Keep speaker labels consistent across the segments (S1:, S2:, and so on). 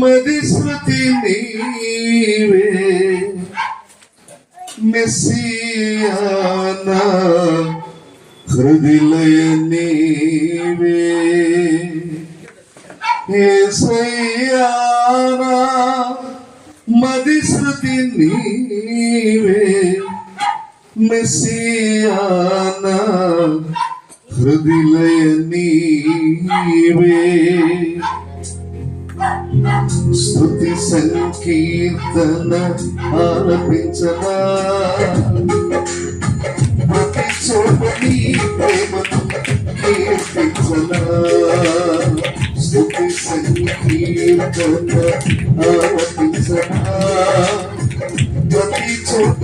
S1: మది శృతి నీవే మెస్సియానా హృదిలయ నీవే ఏసయ్యానా మది శృతి నీవే మెస్సియానా హృదిలయ నీవే స్థుతి సంకీర్తన ఆలపించనా? ప్రతి చోట నీ ప్రేమను కీర్తించనా? స్తుతి సంకీర్తన ఆలపించనా?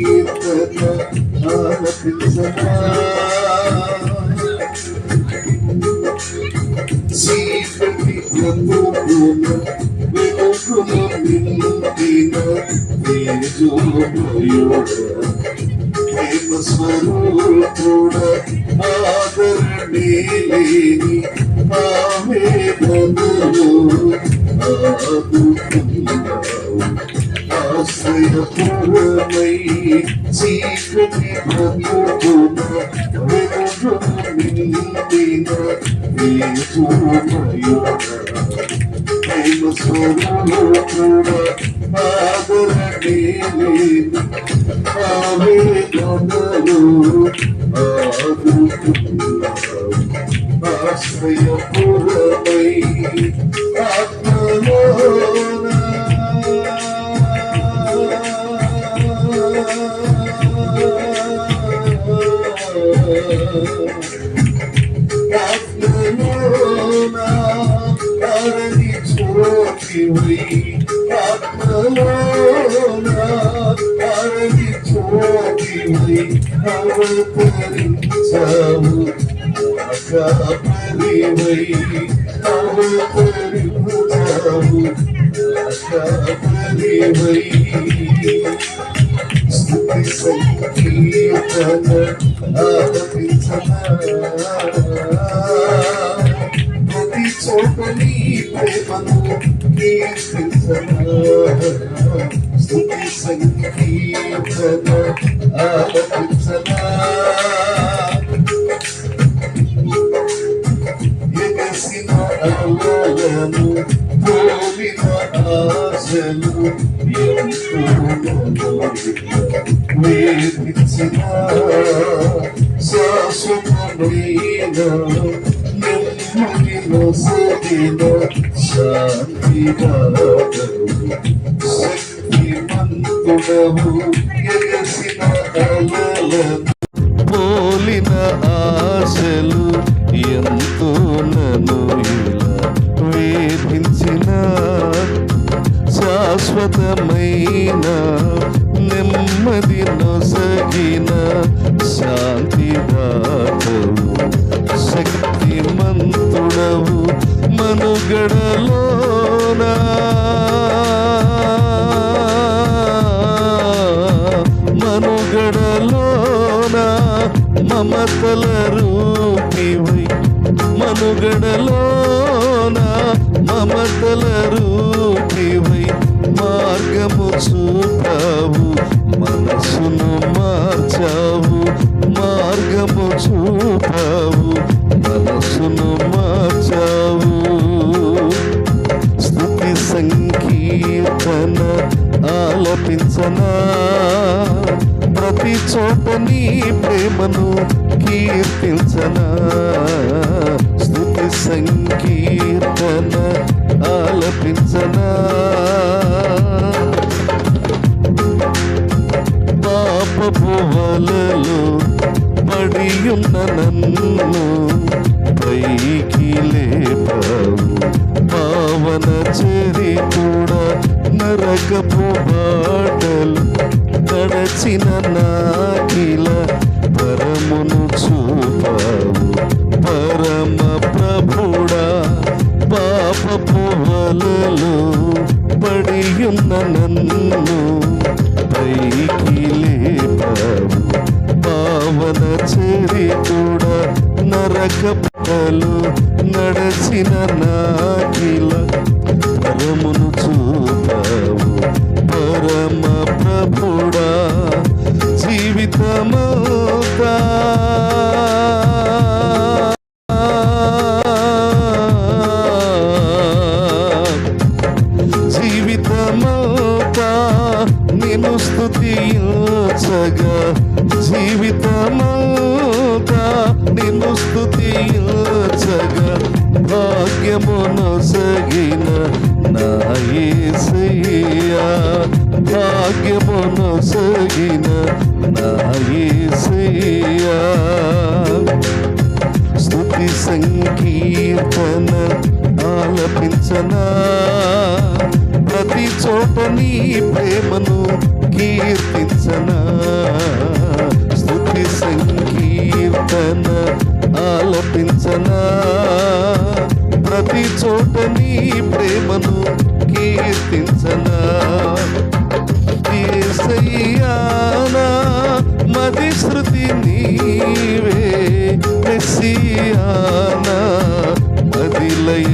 S1: يبقى أنا في الزمان سيفتي يطوبنا بأجرنا من مدينة في زوجنا كيف صرورتنا آدرني ليني آمين نور آدرني say the poor may you do not know how many they not need to know you are. I must go to చోటివై ఆత్మలోన అరణి చోటివై అవతరించావు అకాపరివై అవతరించావు అకాపరివై స్తుతి సంకీర్తన ఆలపించనా ప్రతి చోట నీ ప్రేమను కీర్తించనా స్తుతి సంకీర్తన ఆలపించనా ఎగసిన అలలను పోలిన ఆశలు ఎంతో వేధించిన శాశ్వతమైన శాంతి నొసగిన శక్తిమంతుడవు ఎగసిన అలలను మమతల రూపివై మనుగడలోన మమతల రూపివై మార్గము చూపావు మనసును మార్చావు మార్గము చూపావు మనసును మార్చావు. స్థుతి సంకీర్తన ఆలపించనా ప్రతి చోట నీ ప్రేమను స్థుతి సంగ కూడా నరక పలు నడచిన నాకిల పరమును చూపావు. పరమ ప్రభుడా జీవితమౌతా. జీవితమౌతా నిన్ను స్తుతించగా జీవిత భాగ్యమును సగిన నా యేసయ్యా భాగ్యమును సగిన నా యేసయ్యా సంకీర్తన ఆలపించనా. ప్రతి చోట నీ ప్రేమను కీర్తించనా. స్థుతి సంకీర్తన ఆలపించనా. ప్రతి చోట నీ ప్రేమను కీర్తించనా? యేసయ్యానా మది శృతి నీవే మెస్సియానా మదిలయ